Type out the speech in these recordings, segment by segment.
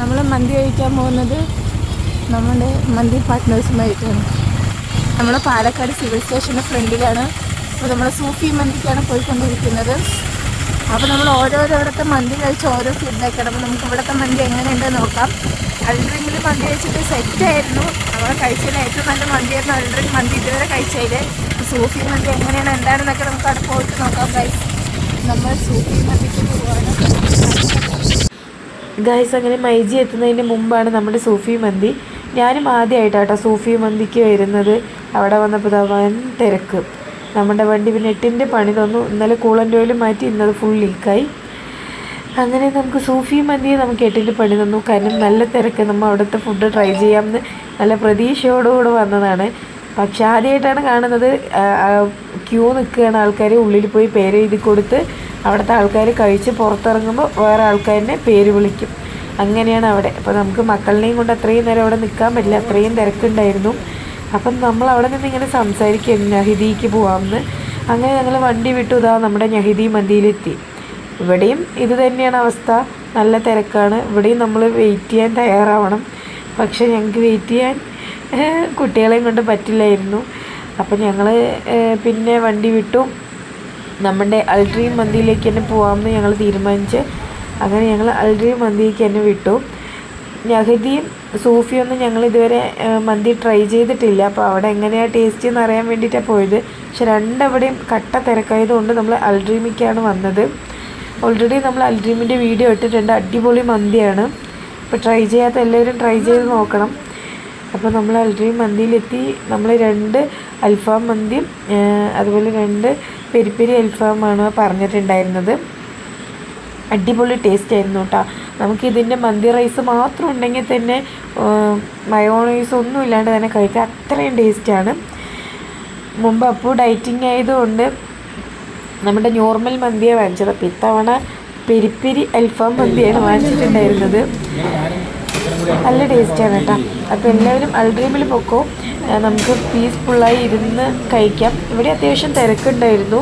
നമ്മൾ മന്തി കഴിക്കാൻ പോകുന്നത് നമ്മുടെ മന്തി പാർട്ട്നേഴ്സുമായിട്ടാണ്. നമ്മൾ പാലക്കാട് സിവിൽ സ്റ്റേഷന്റെ ഫ്രണ്ടിലാണ് അപ്പോൾ നമ്മൾ സൂഫി മന്തിക്കാണ് പോയിക്കൊണ്ടിരിക്കുന്നത്. അപ്പോൾ നമ്മൾ ഓരോരോടത്തെ മന്തി കഴിച്ച് ഓരോ ഫീഡ്ബാക്ക് ഇടുമ്പോൾ നമുക്ക് ഇവിടുത്തെ മന്തി എങ്ങനെയുണ്ടെന്ന് നോക്കാം. അൾഡ്രിങ്കിൽ മന്തി കഴിച്ചിട്ട് സെറ്റായിരുന്നു നമ്മൾ കഴിച്ചതിൽ ഏറ്റവും നല്ല മന്തിയായിരുന്നു അൾഡ്രിങ് മന്തി ഇതുവരെ കഴിച്ചതിൽ സൂഫി മന്തി എങ്ങനെയാണ് എന്താണെന്നൊക്കെ നമുക്ക് അവിടെ പോയിട്ട് നോക്കാം ഗൈസ് നമ്മൾ സൂഫി മന്തിക്ക് പോവാണ്. ഗൈസ് അങ്ങനെ മൈജി എത്തുന്നതിന് മുമ്പാണ് നമ്മുടെ സൂഫി മന്തി. ഞാനും ആദ്യമായിട്ടാട്ടോ സൂഫി മന്തിക്ക് വരുന്നത്. അവിടെ വന്നപ്പോൾ വൻ തിരക്ക്. നമ്മുടെ വണ്ടി പിന്നെ എട്ടിന്റെ പണി തന്നു. ഇന്നലെ കൂളന്റെ ഓയിൽ മാറ്റി ഇന്നത് ഫുൾ ലീക്കായി അങ്ങനെ നമുക്ക് സൂഫി മന്തിയെ നമുക്ക് എട്ടിന്റെ പണി തന്നു. കാരണം നല്ല തിരക്ക്. നമ്മൾ അവിടുത്തെ ഫുഡ് ട്രൈ ചെയ്യാമെന്ന് നല്ല പ്രതീക്ഷയോടുകൂടെ വന്നതാണ്. പക്ഷെ ആദ്യമായിട്ടാണ് കാണുന്നത്. ക്യൂ നിൽക്കുകയാണ് ആൾക്കാർ ഉള്ളിൽ പോയി പേര് എഴുതി കൊടുത്ത് അവിടുത്തെ ആൾക്കാർ കഴിച്ച് പുറത്തിറങ്ങുമ്പോൾ വേറെ ആൾക്കാരിനെ പേര് വിളിക്കും. അങ്ങനെയാണ് അവിടെ. അപ്പോൾ നമുക്ക് മക്കളിനെയും കൊണ്ട് അത്രയും നേരം അവിടെ നിൽക്കാൻ പറ്റില്ല. അത്രയും തിരക്കുണ്ടായിരുന്നു. അപ്പം നമ്മൾ അവിടെ നിന്ന് ഇങ്ങനെ സംസാരിക്കും നഹിദിക്ക് പോകാമെന്ന് അങ്ങനെ ഞങ്ങൾ വണ്ടി വിട്ടു. ഇതാ നമ്മുടെ നഹിദി മന്തിയിലെത്തി ഇവിടെയും ഇത് തന്നെയാണ് അവസ്ഥ. നല്ല തിരക്കാണ്. ഇവിടെയും നമ്മൾ വെയിറ്റ് ചെയ്യാൻ തയ്യാറാവണം. പക്ഷേ ഞങ്ങൾക്ക് വെയിറ്റ് ചെയ്യാൻ കുട്ടികളെയും കൊണ്ട് പറ്റില്ലായിരുന്നു. അപ്പം ഞങ്ങൾ പിന്നെ വണ്ടി വിട്ടു. നമ്മുടെ അൾട്രീം മന്തിയിലേക്ക് തന്നെ പോകാമെന്ന് ഞങ്ങൾ തീരുമാനിച്ച് അങ്ങനെ ഞങ്ങൾ അൾട്രീം മന്തിയിലേക്ക് തന്നെ വിട്ടു. നഹദിയും സൂഫിയൊന്നും ഞങ്ങൾ ഇതുവരെ മന്തി ട്രൈ ചെയ്തിട്ടില്ല. അപ്പോൾ അവിടെ എങ്ങനെയാണ് ടേസ്റ്റ് എന്ന് അറിയാൻ വേണ്ടിയിട്ടാണ് പോയത്. പക്ഷെ രണ്ടവിടെയും കട്ട തിരക്കായതുകൊണ്ട് നമ്മൾ അൾഡ്രീമിക്കാണ് വന്നത്. ഓൾറെഡി നമ്മൾ അൽഡ്രീമിന്റെ വീഡിയോ ഇട്ടിട്ടുണ്ട്. അടിപൊളി മന്തിയാണ്. അപ്പോൾ ട്രൈ ചെയ്യാത്ത എല്ലാവരും ട്രൈ ചെയ്ത് നോക്കണം. അപ്പോൾ നമ്മൾ അൽഡ്രീം മന്തിയിലെത്തി. നമ്മൾ രണ്ട് അൽഫാം മന്തിയും അതുപോലെ രണ്ട് പെരി പെരി അൽഫാമാണ് പറഞ്ഞിട്ടുണ്ടായിരുന്നത്. അടിപൊളി ടേസ്റ്റ് ആയിരുന്നു കേട്ടോ നമുക്കിതിന്റെ മന്തി റൈസ് മാത്രം ഉണ്ടെങ്കിൽ തന്നെ മയോണൈസ് ഒന്നും ഇല്ലാണ്ട് തന്നെ കഴിക്കാം അത്രയും ടേസ്റ്റാണ് മുമ്പ് അപ്പോൾ ഡയറ്റിംഗ് ആയതുകൊണ്ട് നമ്മുടെ നോർമൽ മന്തിയാണ് വാങ്ങിച്ചത്. അപ്പോൾ ഇത്തവണ പെരിപ്പെരി അൽഫാം മന്തിയാണ് വാങ്ങിച്ചിട്ടുണ്ടായിരുന്നത്. നല്ല ടേസ്റ്റാണ് കേട്ടോ. അപ്പോൾ എല്ലാവരും അൾഡ്രീമിൽ പൊക്കോ. നമുക്ക് പീസ്ഫുള്ളായി ഇരുന്ന് കഴിക്കാം. ഇവിടെ അത്യാവശ്യം തിരക്കുണ്ടായിരുന്നു.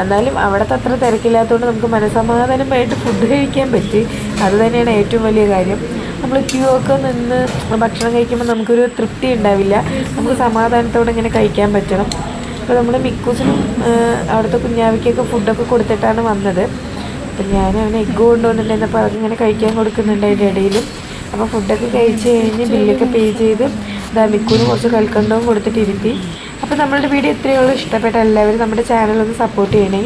എന്നാലും അവിടുത്തെ അത്ര തിരക്കില്ലാത്തതുകൊണ്ട് നമുക്ക് മനസമാധാനമായിട്ട് ഫുഡ് കഴിക്കാൻ പറ്റി. അത് തന്നെയാണ് ഏറ്റവും വലിയ കാര്യം. നമ്മൾ ക്യൂ ഒക്കെ നിന്ന് ഭക്ഷണം കഴിക്കുമ്പോൾ നമുക്കൊരു തൃപ്തി ഉണ്ടാവില്ല. നമുക്ക് സമാധാനത്തോടെ ഇങ്ങനെ കഴിക്കാൻ പറ്റണം. അപ്പോൾ നമ്മൾ മിക്കൂസിനും അവിടുത്തെ കുഞ്ഞാവിക്കൊക്കെ ഫുഡൊക്കെ കൊടുത്തിട്ടാണ് വന്നത്. അപ്പം ഞാൻ അവന് എഗ്ഗ് കൊണ്ടുവന്നിട്ടുണ്ടായിരുന്നു. അപ്പോൾ അതൊക്കെ ഇങ്ങനെ കഴിക്കാൻ കൊടുക്കുന്നുണ്ട് അതിന്റെ ഇടയിലും അപ്പോൾ ഫുഡൊക്കെ കഴിച്ച് കഴിഞ്ഞ് ബില്ലൊക്കെ പേ ചെയ്ത് ഇതാ മിക്കൂന് കുറച്ച് കൽക്കണ്ടവും കൊടുത്തിട്ട് ഇരുത്തി. അപ്പോൾ നമ്മളുടെ വീഡിയോ ഇത്രയോളം ഇഷ്ടപ്പെട്ട എല്ലാവരും നമ്മുടെ ചാനലൊന്ന് സപ്പോർട്ട് ചെയ്യണേ.